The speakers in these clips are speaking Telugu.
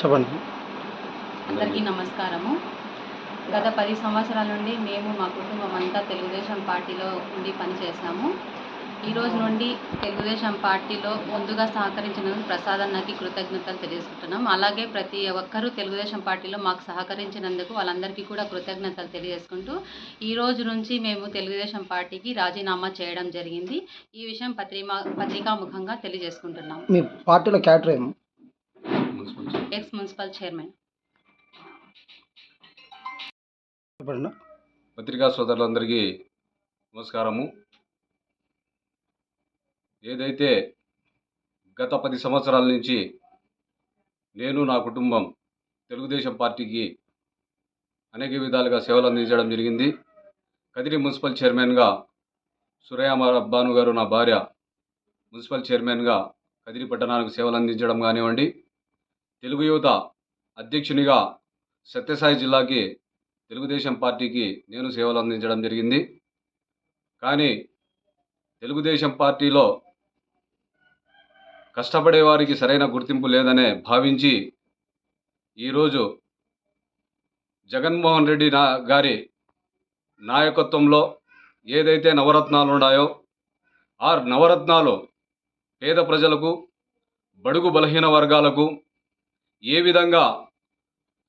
చెప్పండి. అందరికీ నమస్కారము. గత పది సంవత్సరాల నుండి మేము మా కుటుంబం అంతా తెలుగుదేశం పార్టీలో ఉండి పనిచేసాము ఈ రోజు నుండి తెలుగుదేశం పార్టీలో ముందుగా సహకరించినందుకు ప్రసాద్ అన్నకి కృతజ్ఞతలు తెలియజేసుకుంటున్నాం. అలాగే ప్రతి ఒక్కరూ తెలుగుదేశం పార్టీలో మాకు సహకరించినందుకు వాళ్ళందరికీ కూడా కృతజ్ఞతలు తెలియజేసుకుంటూ ఈ రోజు నుంచి మేము తెలుగుదేశం పార్టీకి రాజీనామా చేయడం జరిగింది. ఈ విషయం పత్రిమా పత్రికాముఖంగా తెలియజేసుకుంటున్నాం. మీ పార్టీలో క్యాటర్ ఎక్స్ మున్సిపల్ చైర్మన్ చెప్పండి పత్రికా సోదరులందరికీ నమస్కారము. ఏదైతే గత పది సంవత్సరాల నుంచి నేను నా కుటుంబం తెలుగుదేశం పార్టీకి అనేక విధాలుగా సేవలు అందించడం జరిగింది. కదిరి మున్సిపల్ చైర్మన్గా సురయామ భాను గారు నా భార్య మున్సిపల్ చైర్మన్గా కదిరి పట్టణానికి సేవలు అందించడం కానివ్వండి తెలుగు యువత అధ్యక్షునిగా సత్యసాయి జిల్లాకి తెలుగుదేశం పార్టీకి నేను సేవలు అందించడం జరిగింది. కానీ తెలుగుదేశం పార్టీలో కష్టపడే వారికి సరైన గుర్తింపు లేదనే భావించి ఈరోజు జగన్మోహన్ రెడ్డి నా గారి నాయకత్వంలో ఏదైతే నవరత్నాలు ఉన్నాయో ఆ నవరత్నాలు పేద ప్రజలకు బడుగు బలహీన వర్గాలకు ఏ విధంగా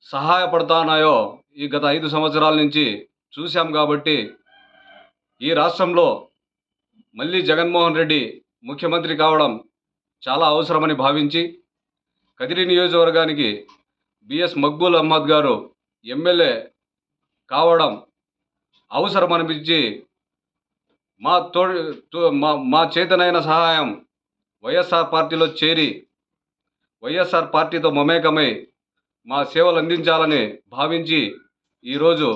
సహాయపడతానాయో ఈ గత ఐదు సంవత్సరాల నుంచి చూశాం కాబట్టి ఈ రాష్ట్రంలో మళ్ళీ జగన్మోహన్ రెడ్డి ముఖ్యమంత్రి కావడం చాలా అవసరమని భావించి కదిరి నియోజకవర్గానికి బిఎస్ మక్బూల్ అహ్మద్ గారు ఎమ్మెల్యే కావడం అవసరమనిపించి మా తో తో- మా మా చేతనైన సహాయం వైఎస్ఆర్ పార్టీలో చేరి వైఎస్ఆర్ పార్టీతో మమేకమై మా సేవలు అందించాలని భావించి ఈరోజు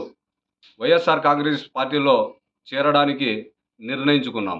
వైఎస్ఆర్ కాంగ్రెస్ పార్టీలో చేరడానికి నిర్ణయించుకున్నాం.